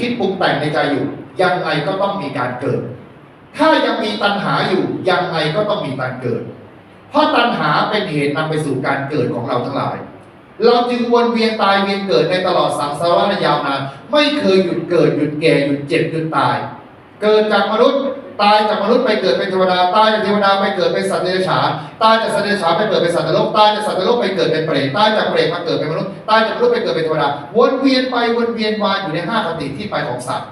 คิดปรุงแต่งในใจอยู่ ยังไงก็ต้องมีการเกิด ถ้ายังมีตัณหาอยู่ ยังไงก็ต้องมีการเกิด เพราะตัณหาเป็นเหตุนำไปสู่การเกิดของเราทั้งหลาย เราจึงวนเวียนตายเวียนเกิดในตลอดสังสารวัฏยาวนานไม่เคยหยุดเกิดหยุดแก่หยุดเจ็บหยุดตาย เกิดจากมนุษย์ ตายจากมนุษย์ไปเกิดเป็นเทวดาตายจากเทวดาไปเกิดเป็นสัตว์เดรัจฉานตายจากสัตว์เดรัจฉานไปเกิดเป็นสัตว์นรกตายจากสัตว์นรกไปเกิดเป็นเปรตตายจากเปรตมาเกิดเป็นมนุษย์ตายจากมนุษย์ไปเกิดเป็นเทวดาวนเวียนไปวนเวียนมาอยู่ในห้าคติที่ไปของสัตว์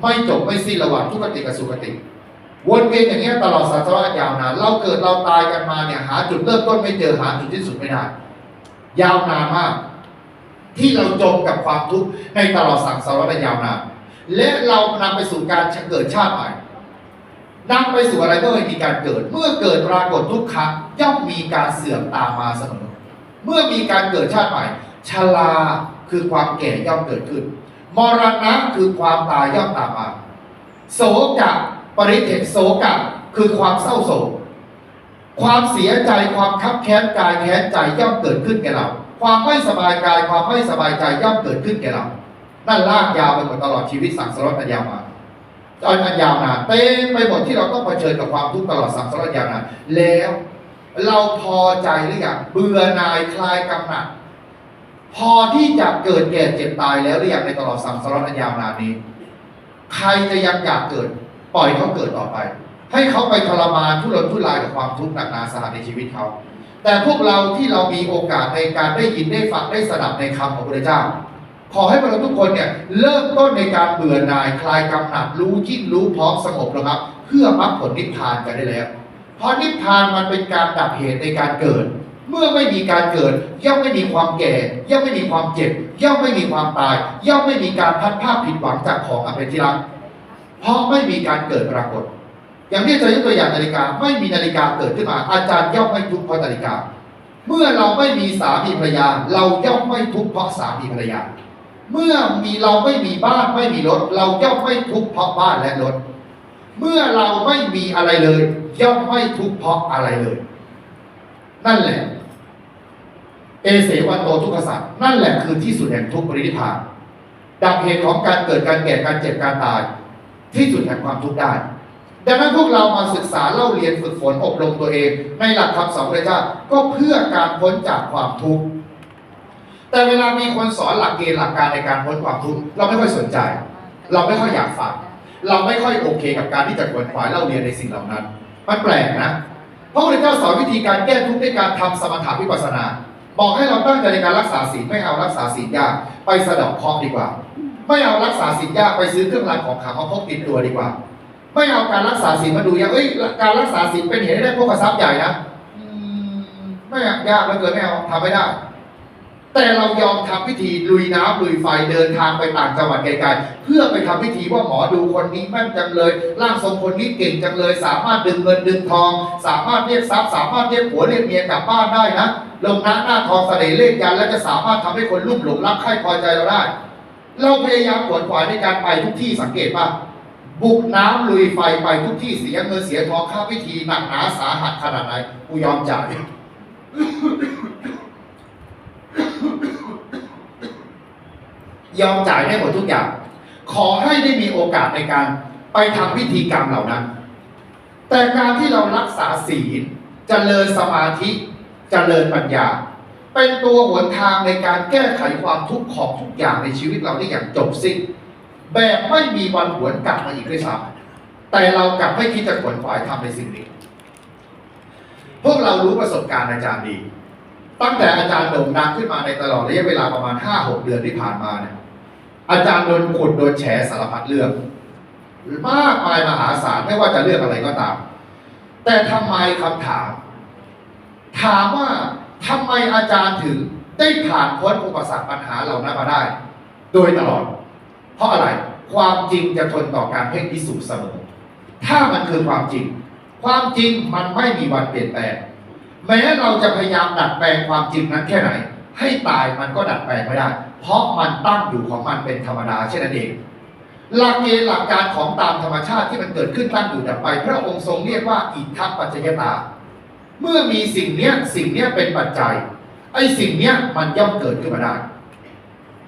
ไม่จบไม่สิ้นระหว่างทุกขติกับสุขติ วนเวียนอย่างเงี้ยตลอดสังสารวัฏยาวนานเราเกิดเราตายกันมาเนี่ยหาจุดเริ่มต้นไม่เจอหาจุดที่สุดไม่ได้ยาวนานมาก ที่เราจมกับความทุกข์ในตลอดสังสารวัฏยาวนานและเรานำไปสู่การเกิดชาติใหม่ นำไปสู่อะไรก็ไม่มีการเกิด เมื่อเกิดปรากฏทุกครั้งย่อมมีการเสื่อมตามมาเสมอ เมื่อมีการเกิดชาติใหม่ชราคือความแก่ย่อมเกิดขึ้น มรณะคือความตายย่อมตามมา โศกะปริเทศโศกะคือความเศร้าโศก ความเสียใจความคับแค้นกายแค้นใจย่อมเกิดขึ้นแก่เรา ความไม่สบายกายความไม่สบายใจย่อมเกิดขึ้นแก่เรานั่นลากยาวไปหมดตลอดชีวิตสังสารวัฏยาวมา อันยาวนานเต็มไปหมดที่เราต้องเผชิญกับความทุกข์ตลอดสังสารยาวนานแล้วเราพอใจหรือยังเบื่อหน่ายคลายกำหนัดพอที่จะเกิดแก่เจ็บตายแล้วหรือยังในตลอดสังสารวัฏยาวนานนี้ ใครจะยังอยากเกิด ปล่อยเขาเกิดต่อไป ให้เขาไปทรมานทุรนทุรายกับความทุกข์หนักหนาสาหัสในชีวิตเขา แต่พวกเราที่เรามีโอกาสในการได้ยินได้ฟังได้สดับในคำของพระเจ้า ขอให้พวกเราทุกคนเนี่ยเริ่มต้นในการเบื่อหน่ายคลายกำหนัดรู้ยิ่งรู้พร้อมสงบระงับ เพื่อมรรคผลนิพพานกันได้แล้ว เพราะนิพพานมันเป็นการดับเหตุในการเกิด เมื่อไม่มีการเกิด ย่อมไม่มีความแก่ ย่อมไม่มีความเจ็บ ย่อมไม่มีความตาย ย่อมไม่มีการพัดภาคผิดหวังจากของอันเป็นที่รักเพราะไม่มีการเกิดปรากฏ อย่างที่อาจารย์ยกตัวอย่างนาฬิกาไม่มีนาฬิกาเกิดขึ้นมา อาจารย์ย่อมไม่ทุกข์เพราะนาฬิกา เมื่อเราไม่มีสามีภรรยา เราย่อมไม่ทุกข์เพราะสามีภรรยา เมื่อมีเราไม่มีบ้านไม่มีรถ เราย่อมไม่ทุกข์เพราะบ้านและรถ เมื่อเราไม่มีอะไรเลย ย่อมไม่ทุกข์เพราะอะไรเลย นั่นแหละ เอเสวันโตทุกขสัตว์นั่นแหละคือที่สุดแห่งทุกขปรินิพานดับเหตุของการเกิดการแก่การเจ็บการตาย ที่สุดแห่งความทุกข์ได้ดังนั้นพวกเรามาศึกษาเล่าเรียนฝึกฝนอบรมตัวเอง ในหลักคำสอนพระเจ้าก็เพื่อการพ้นจากความทุกข์ แต่เวลามีคนสอนหลักเกณฑ์หลักการในการพ้นความทุกข์เราไม่ค่อยสนใจ เราไม่ค่อยอยากฟังเราไม่ค่อยโอเคกับการที่จะขวนขวายเล่าเรียนในสิ่งเหล่านั้น มันแปลกนะพระพุทธเจ้าสอนวิธีการแก้ทุกข์ด้วยการทำสมถะวิปัสสนาบอกให้เราตั้งใจในการรักษาศีลไม่เอารักษาศีลยากไปสะดอกเคราะห์ดีกว่า ไม่เอารักษาศีลยากไปซื้อเครื่องรางของขลังมาพกติดตัวดีกว่า ไม่เอาการรักษาศีลมาดูยากเอ้ยการรักษาศีลเป็นเหตุให้ได้พวกกระซับใหญ่นะไม่อยากยากเหลือเกินไม่เอาทำไม่ได้ แต่เรายอมทำพิธีลุยน้ำลุยไฟเดินทางไปต่างจังหวัดไกลๆเพื่อไปทำพิธีว่าหมอดูคนนี้แม่นจังเลยร่างทรงคนนี้เก่งจังเลย สามารถดึงเงินดึงทอง สามารถเรียกทรัพย์สามารถเรียกผัวเรียกเมียกลับบ้านได้นะลงหน้าหน้าทองเสน่ห์เลขยันและจะสามารถทำให้คนรุ่มหลงรักใคร่พอใจเราได้ เราพยายามขวนขวายในการไปทุกที่สังเกตป่ะบุกน้ำลุยไฟไปทุกที่เสียเงินเสียทองค่าพิธีหนักหนาสาหัสขนาดไหนกูยอมจ่าย ยอมจ่ายได้หมดทุกอย่าง ขอให้ได้มีโอกาสในการไปทำพิธีกรรมเหล่านั้น แต่การที่เรารักษาศีลเจริญสมาธิเจริญปัญญา เป็นตัวหนทางในการแก้ไขความทุกข์ของทุกอย่างในชีวิตเราได้อย่างจบสิ้นแบบไม่มีวันหวนกลับมาอีกด้วยซ้ำแต่เรากลับไม่คิดจะขวนขวายทำในสิ่งนี้ พวกเรารู้ประสบการณ์อาจารย์ดี ตั้งแต่อาจารย์โด่งดังขึ้นมาในตลอดระยะเวลาประมาณห้าหกเดือนที่ผ่านมาเนี่ย อาจารย์โดนขุดโดนแฉสารพัดเรื่องมากมายมหาศาลไม่ว่าจะเรื่องอะไรก็ตาม แต่ทำไมคำถาม ถามว่าทำไมอาจารย์ถึงได้ผ่านพ้นอุปสรรคปัญหาเหล่านั้นมาได้ โดยตลอด เพราะอะไรความจริงจะทนต่อการเพ่งพิสูจน์เสมอ ถ้ามันคือความจริง ความจริงมันไม่มีวันเปลี่ยนแปลง แม้เราจะพยายามดัดแปลงความจริงนั้นแค่ไหน ให้ตายมันก็ดัดแปลงไม่ได้ เพราะมันตั้งอยู่ของมันเป็นธรรมดาเช่นนั้นเอง หลักเกณฑ์หลักการของตามธรรมชาติที่มันเกิดขึ้นตั้งอยู่ดับไป พระองค์ทรงเรียกว่าอิทธปัจจยตา เมื่อมีสิ่งเนี้ยสิ่งเนี้ยเป็นปัจจัย ไอ้สิ่งเนี้ยมันย่อมเกิดขึ้นมาได้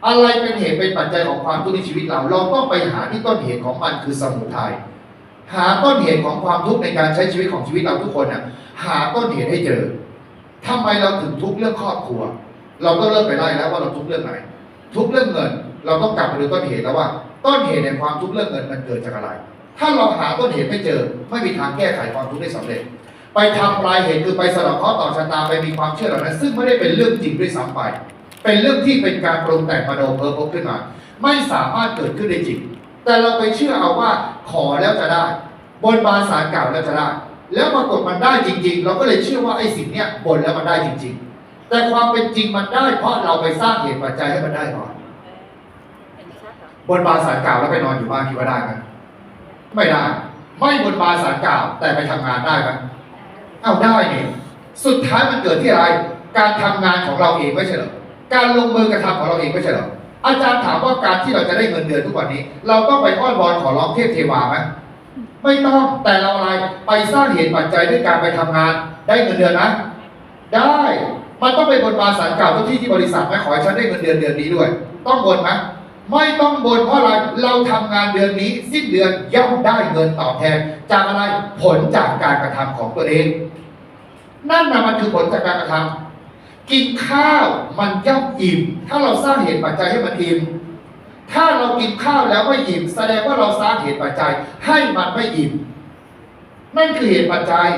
อะไรเป็นเหตุเป็นปัจจัยของความทุกข์ในชีวิตเรา เราต้องไปหาที่ต้นเหตุของมันคือสมุทัยหาต้นเหตุของความทุกข์ในการใช้ชีวิตของชีวิตเราทุกคนน่ะหาต้นเหตุให้เจอทำไมเราถึงทุกข์เรื่องครอบครัว เราก็เริ่มไปไล่แล้วว่าเราทุกข์เรื่องไหน ทุกเรื่องเงิน เราต้องกลับไปดูต้นเหตุแล้วว่า ต้นเหตุในความทุกเรื่องเงินมันเกิดจากอะไร ถ้าเราหาต้นเหตุไม่เจอ ไม่มีทางแก้ไขความทุกข์ได้สำเร็จ ไปทำปลายเหตุคือไปสลับข้อต่อชะตาไปมีความเชื่อเหล่านั้น ซึ่งไม่ได้เป็นเรื่องจริงด้วยซ้ำไป เป็นเรื่องที่เป็นการปรุงแต่งมโนเพ้อพบขึ้นมา ไม่สามารถเกิดขึ้นได้จริง แต่เราไปเชื่อเอาว่าขอแล้วจะได้ บนบานสารกล่าวแล้วจะได้ แล้วปรากฏมันได้จริง ๆ เราก็เลยเชื่อว่าไอ้สิ่งเนี้ยบนแล้วมันได้จริง ๆ แต่ความเป็นจริงมันได้ เพราะเราไปสร้างเหตุปัจจัยให้มันได้ก่อนบนบานสารกล่าวแล้วไปนอนอยู่บ้านคิดว่าได้ไหมไม่ได้ ไม่บนบานสารกล่าวแต่ไปทำงานได้ไหมเอาได้เนี่ยสุดท้ายมันเกิดที่อะไร การทำงานของเราเองไม่ใช่หรอการลงมือกระทำของเราเองไม่ใช่หรออาจารย์ถามว่าการที่เราจะได้เงินเดือนทุกวันนี้ เราต้องไปอ้อนวอนขอร้องเทพเทวาไหมไม่ต้องแต่เราอะไรไปสร้างเหตุปัจจัยด้วยการไปทำงาน ได้เงินเดือนนะได้ มันต้องไปบนบานสารกล่าวทุกที่ที่บริษัทไหมขอให้ฉันได้เงินเดือนเดือนนี้ด้วย ต้องบนไหมไม่ต้องบนเพราะอะไรเราทำงานเดือนนี้ สิ้นเดือนย่อมได้เงินตอบแทน จากอะไรผลจากการกระทำของตัวเอง นั่นนะมันคือผลจากการกระทำกินข้าวมันย่อมอิ่ม ถ้าเราสร้างเหตุปัจจัยให้มันอิ่มถ้าเรากินข้าวแล้วไม่อิ่ม แสดงว่าเราสร้างเหตุปัจจัยให้มันไม่อิ่มนั่นคือเหตุปัจจัย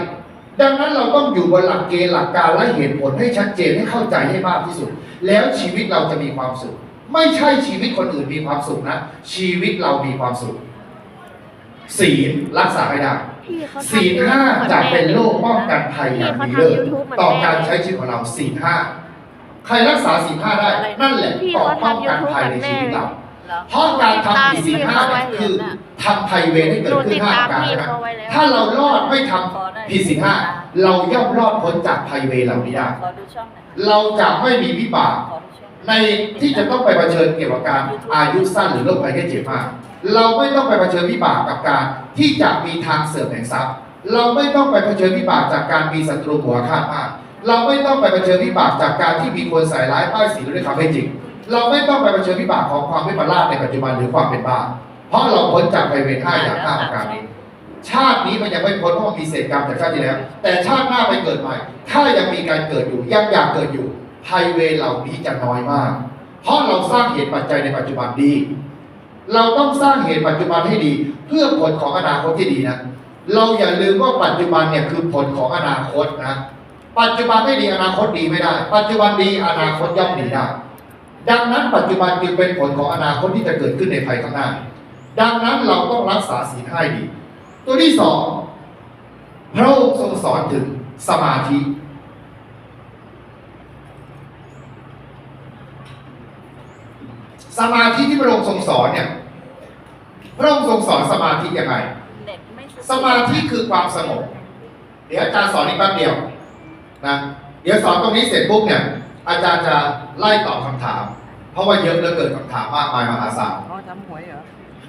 ดังนั้นเราต้องอยู่บนหลักเกณฑ์หลักการและเหตุผลให้ชัดเจนให้เข้าใจให้มากที่สุด แล้วชีวิตเราจะมีความสุข ไม่ใช่ชีวิตคนอื่นมีความสุขนะ ชีวิตเรามีความสุขศีลรักษาให้ได้พี่เขาทำศีลห้าเหมือจะแม่เป็นโรคป้องกันภัยอย่างดีเลิศพี่เขาทำ YouTube เหมือนต่อแม่การใช้ชีวิตของเราศีลห้าใครรักษาศีลห้าได้ นั่นแหละพี่ต่อเขาป้องทำกัน YouTube ภัยเหมืในอนชีแม่วิตเลยเรา เพราะการทำผิดศีลห้าเนี่ยคือทำภัยเวรให้หเกินูดขึ้ตินดห้าตามประการพี่นะเขาไว้แล้วถ้าเรารอดไม่ทำผิดศีลห้าเราย่อมรอดพ้นจากภัยเวรเหล่านี้ได้ขอดูช่องหน่อยเราจะไม่มีวิบากขอดูช่องในที่จะต้องไปเผชิญเกี่ยวกับการอายุสั้นหรือโรคภัยแค่เจ็บมาก เราไม่ต้องไปเผชิญวิบากกับการที่จะมีทางเสื่อมแห่งทรัพย์ เราไม่ต้องไปเผชิญวิบากจากการมีศัตรูหัวฆ่ามาก เราไม่ต้องไปเผชิญวิบากจากการที่มีคนใส่ร้ายป้ายสีด้วยคำให้จริง เราไม่ต้องไปเผชิญวิบากของความไม่ประลาดในปัจจุบันหรือความเป็นบ้า เพราะเราพ้นจากภัยเวรห้าอย่างห้าประการนี้ ชาตินี้มันยังไม่พ้นเพราะมีเศษกรรมจากชาติที่แล้ว แต่ชาติหน้าไปเกิดใหม่ ถ้ายังมีการเกิดอยู่ยังอยากเกิดอยู่ภัยเวรเหล่านี้จะน้อยมาก เพราะเราสร้างเหตุปัจจัยในปัจจุบันดี เราต้องสร้างเหตุปัจจุบันให้ดี เพื่อผลของอนาคตที่ดีนะ เราอย่าลืมว่าปัจจุบันเนี่ยคือผลของอนาคตนะ ปัจจุบันไม่ดีอนาคตดีไม่ได้ ปัจจุบันดีอนาคตย่อมดีได้ ดังนั้นปัจจุบันจึงเป็นผลของอนาคตที่จะเกิดขึ้นในภายข้างหน้า ดังนั้นเราต้องรักษาศีลให้ดี ตัวที่สองพระองค์ทรงสอนถึงสมาธิ สมาธิที่พระองค์ทรงสอนเนี่ย พระองค์ทรงสอนสมาธิยังไง สมาธิคือความสงบ เดี๋ยวอาจารย์สอนอีกแป๊บเดียวนะ เดี๋ยวสอนตรงนี้เสร็จปุ๊บเนี่ย อาจารย์จะไล่ตอบคำถาม เพราะว่าเยอะเหลือเกินคำถามมากมายมหาศาลอ๋อทำหวยเหรอ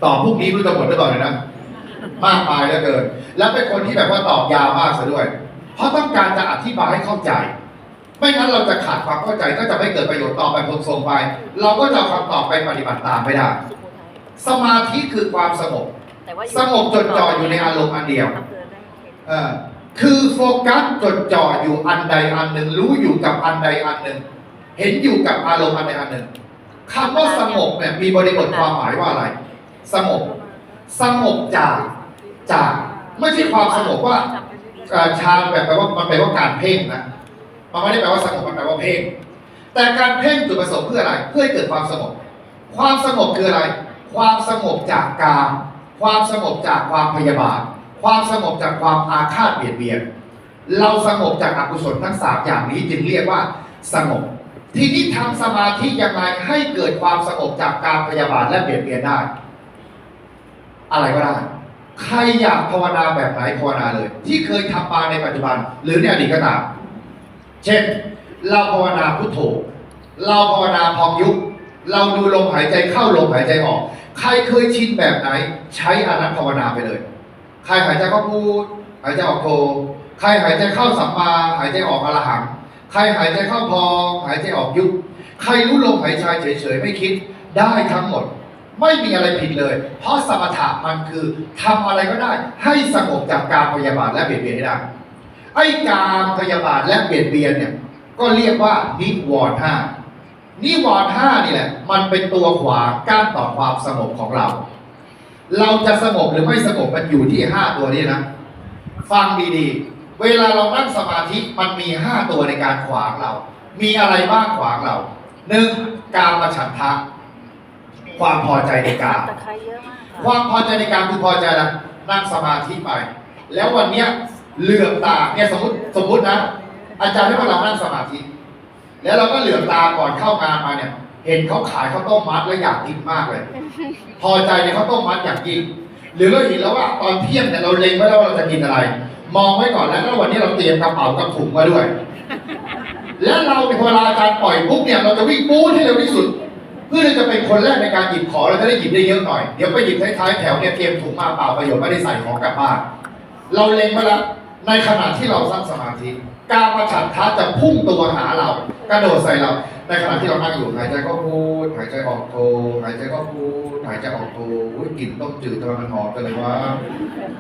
ตอบพวกนี้ไม่รู้จะหมดหรือเปล่าเลยนะมากมายเหลือเกิน แล้วเป็นคนที่แบบว่าตอบยาวมากซะด้วย เพราะต้องการจะอธิบายให้เข้าใจ ไม่งั้นเราจะขาดความเข้าใจก็จะไม่เกิดประโยชน์ต่อไปพงทรงไป เราก็จะเอาคำตอบไปปฏิบัติตามไม่ได้สุโขทัยสมาธิคือความสงบแต่ว่าสงบจดจ่ออยู่ในอารมณ์อันเดียวอำเภอได้เขตเออคือโฟกัสจดจ่ออยู่อันใดอันหนึ่งรู้อยู่กับอันใดอันหนึ่ง เห็นอยู่กับอารมณ์อันใดอันหนึ่งคำว่าสงบเนี่ยมีบริบทความหมายว่าอะไร สงบ สงบจากจากไม่ใช่ความสงบว่าฌานแบบแปลว่ามันแปลว่าการเพ่งนะมันไม่ได้แปลว่าสงบมันแปลว่าเพ่งแต่การเพ่งจุดประสงค์เพื่ออะไร เพื่อให้เกิดความสงบ ความสงบคืออะไร ความสงบจากกามความสงบจากความพยาบาท ความสงบจากความอาฆาตเบียดเบียน เราสงบจากอกุศลทั้งสามอย่างนี้จึงเรียกว่าสงบ ทีนี้ทำสมาธิยังไงให้เกิดความสงบจากการพยาบาทและเบียดเบียนได้ อะไรก็ได้ ใครอยากภาวนาแบบไหนภาวนาเลย ที่เคยทำมาในปัจจุบัน หรือในอดีตก็ตามเช่น เราภาวนาพุทโธเราภาวนาพองยุบเราดูลมหายใจเข้าลมหายใจออก ใครเคยชินแบบไหน ใช้อนนั้นภาวนาไปเลย ใครหายใจเข้าพูด หายใจออกโท ใครหายใจเข้าสัมมาหายใจออกอรหัง ใครหายใจเข้าพองหายใจออกยุบใครรู้ลมหายใจเฉยๆไม่คิดได้ทั้งหมด ไม่มีอะไรผิดเลย เพราะสมถะมันคือทำอะไรก็ได้ ให้สงบจากการพยาบาทและเบียดเบียนได้ไอ้การพยาบาทและเบียดเบียนเนี่ยก็เรียกว่านิวรณ์ห้านิวรณ์ห้านี่แหละ มันเป็นตัวขวางกั้นต่อความสงบของเรา เราจะสงบหรือไม่สงบมันอยู่ที่ห้าตัวนี้นะ ฟังดีๆ เวลาเรานั่งสมาธิมันมีห้าตัวในการขวางเรา มีอะไรบ้างขวางเราหนึ่งการมาฉันทะความพอใจในการตะไคร้เยอะมากค่ะความพอใจในการคือพอใจนะนั่งสมาธิไป แล้ววันเนี้ยเหลือบตาเนี่ยสมมติสมมตินะ อาจารย์ให้พวกเรานั่งสมาธิ แล้วเราก็เหลือบตาก่อนเข้างานมาเนี่ย เห็นเขาขายข้าวต้มมัดแล้วอยากกินมากเลย พอใจในข้าวต้มมัดอยากกิน หรือเราเห็นแล้วว่าตอนเที่ยงเนี่ยเราเล็งไว้แล้วว่าเราจะกินอะไร มองไว้ก่อนแล้วแล้ววันนี้เราเตรียมกระเป๋ากับถุงมาด้วย แล้วเราเนี่ยพอเวลาอาจารย์ปล่อยปุ๊บเนี่ยเราจะวิ่งปู๊ดให้เร็วที่สุด เพื่อที่จะเป็นคนแรกในการหยิบของเราจะได้หยิบได้เยอะหน่อย เดี๋ยวไปหยิบท้ายๆแถวเนี่ยเตรียมถุงมาเปล่าประโยชน์ไม่ได้ใส่ของกลับบ้านเราเล็งไว้แล้วในขณะที่เราสร้างสมาธิ การมาฉันทะจะพุ่งตัวหาเรา กระโดดใส่เรา ในขณะที่เรานั่งอยู่หายใจก็พูดหายใจออกโทหายใจก็พูดหายใจออกโทอุ๊ยกลิ่นต้มจืดทำไมมันหอมกันเลยว่า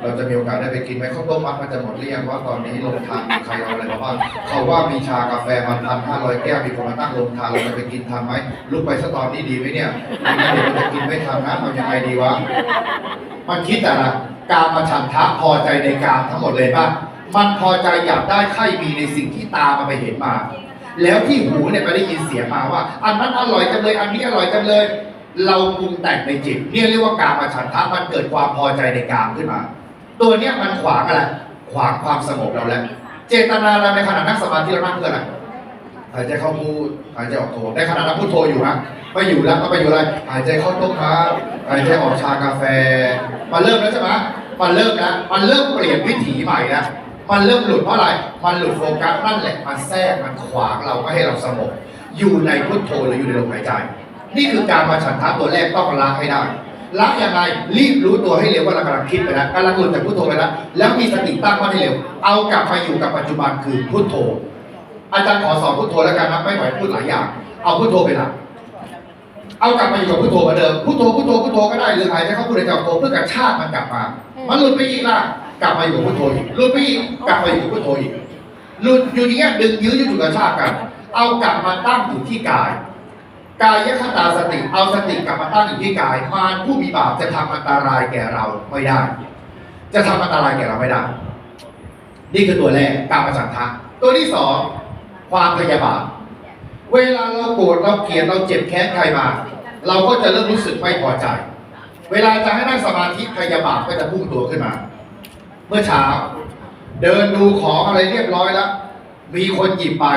เราจะมีโอกาสได้ไปกินไหมข้าวต้มมัดมันจะหมดหรือยังว่าตอนนี้โรงทานมีใครเอาอะไรมาบ้างเขาว่ามีชากาแฟมาพันห้าร้อยแก้วมีคนมาตั้งโรงทานเราจะไปกินทันไหมลุกไปสักตอนนี้ดีไหมเนี่ยไม่งั้นเดี๋ยวเราจะกินไม่ทันนะทำยังไงดีวะมันคิดแต่ละการมาฉันทะพอใจในการทั้งหมดเลยป่ะมันพอใจอยากได้ใครมีในสิ่งที่ตามันไปเห็นมา แล้วที่หูเนี่ยไปได้ยินเสียงมาว่า อันนั้นอร่อยจังเลย อันนี้อร่อยจังเลย เราปรุงแต่งในจิตเนี่ยเรียกว่าการมาฉันทะมันเกิดความพอใจในกามขึ้นมา ตัวเนี้ยมันขวางอะไรขวางความสงบเราแล้ว เจตนาเราในขณะนั่งสมาธิเรานั่งเพื่ออะไรหายใจเข้าพูดหายใจออกโทในขณะนั้นพูดโทอยู่นะไม่อยู่แล้วก็ไปอยู่อะไรหายใจเข้าต้มครับหายใจออกชากาแฟ มันเริ่มแล้วใช่ไหมมันเริ่มแล้วมันเริ่มเปลี่ยนวิถีใหม่แล้ว มันเริ่มหลุดเพราะอะไร มันหลุดโฟกัสนั่นแหละมันแทรกมันขวางเราไม่ให้เราสงบอยู่ในพุทโธหรืออยู่ในลมหายใจ นี่คือการมาฉันทะตัวแรกต้องละให้ได้ละยังไงรีบรู้ตัวให้เร็วว่าเรากำลังคิดไปแล้วกำลังหลุดจากพุทโธไปแล้วแล้วมีสติตั้งมั่นให้เร็ว เอากลับมาอยู่กับปัจจุบันคือพุทโธ อาจารย์ขอสอนพุทโธแล้วกันนะไม่ไหวพูดหลายอย่าง เอาพุทโธไปหลักเอากลับมาอยู่กับพุทโธเหมือนเดิมพุทโธพุทโธพุทโธก็ได้หรือหายใจเข้าพุทหายใจออกโธเพื่อกระชากมันกลับมา มันหลุดไปอีกล่ะ กลับมาอยู่พุทโธอีกหลุดไปอีกกลับมาอยู่พุทโธอีกหลุดอยู่อย่างเงี้ยดึงยื้ออยู่จุดกระชากกัน เอากลับมาตั้งอยู่ที่กายกายคตาสติเอาสติกลับมาตั้งอยู่ที่กายมารผู้มีบาปจะทำอันตรายแก่เราไม่ได้ จะทำอันตรายแก่เราไม่ได้ นี่คือตัวแรกการประจันทะตัวที่สองความพยาบาทเวลาเราโกรธเราเกลียดเราเจ็บแค้นใครมา เราก็จะเริ่มรู้สึกไม่พอใจ เวลาจะให้นั่งสมาธิพยาบาทก็จะพุ่งตัวขึ้นมา เมื่อเช้า เดินดูของอะไรเรียบร้อยแล้ว มีคนหยิบไป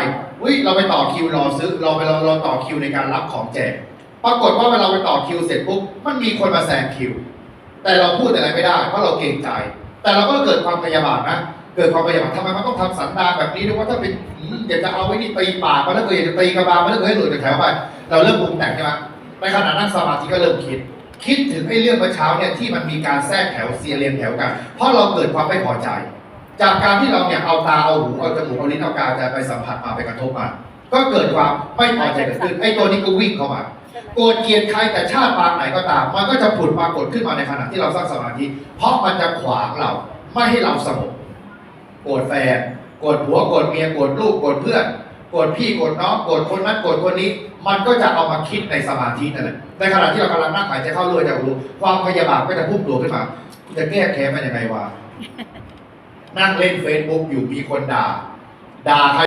อุ้ยเราไปต่อคิวรอซื้อ เราไปเรอรอต่อคิวในการรับของแจก ปรากฏว่าเวลาเราไปต่อคิวเสร็จปุ๊บ มันมีคนมาแซงคิว แต่เราพูดอะไรไม่ได้เพราะเราเกรงใจ แต่เราก็เกิดความพยาบาทนะ เกิดความพยาบาททำไมมันต้องทำสันดานแบบนี้ด้วยว่าถ้าเป็นอยากจะเอาไว้นี่ตีปากมันแล้วเกิดอยากจะตีกระบาลมันแล้วเกิดให้หลุดจากแถวไป เราเริ่มปรุงแต่งใช่ไหมในขณะนั่งสมาธิก็เริ่มคิด คิดถึงไอ้เรื่องเมื่อเช้าเนี่ยที่มันมีการแทรกแถวเสียเรียงแถวกัน เพราะเราเกิดความไม่พอใจ จากการที่เราเนี่ยเอาตาเอาหูเอาจมูกเอาลิ้นเอากายใจไปสัมผัสมาไปกระทบมาก็เกิดความไม่พอใจเกิดขึ้นไอ้ตัวนี้ก็วิ่งเข้ามาโกรธเกลียดใครแต่ชาติปางไหนก็ตาม มันก็จะผุดปรากฏขึ้นมาในขณะที่เราสร้างสมาธิเพราะมันจะขวางเราไม่ให้เราสงบโกรธแฟนโกรธผัวโกรธเมียโกรธลูกโกรธเพื่อน โกรธพี่โกรธน้องโกรธคนนั้นโกรธคนนี้ มันก็จะเอามาคิดในสมาธินั่นแหละในขณะที่เรากำลังนั่งหายใจเข้าเรื่อยจะรู้ความพยาบาทก็จะพุ่งตัวขึ้นมาจะแก้แค้นมันยังไงวะนั่งเล่นเฟซบุ๊กอยู่มีคนด่า ด่าใคร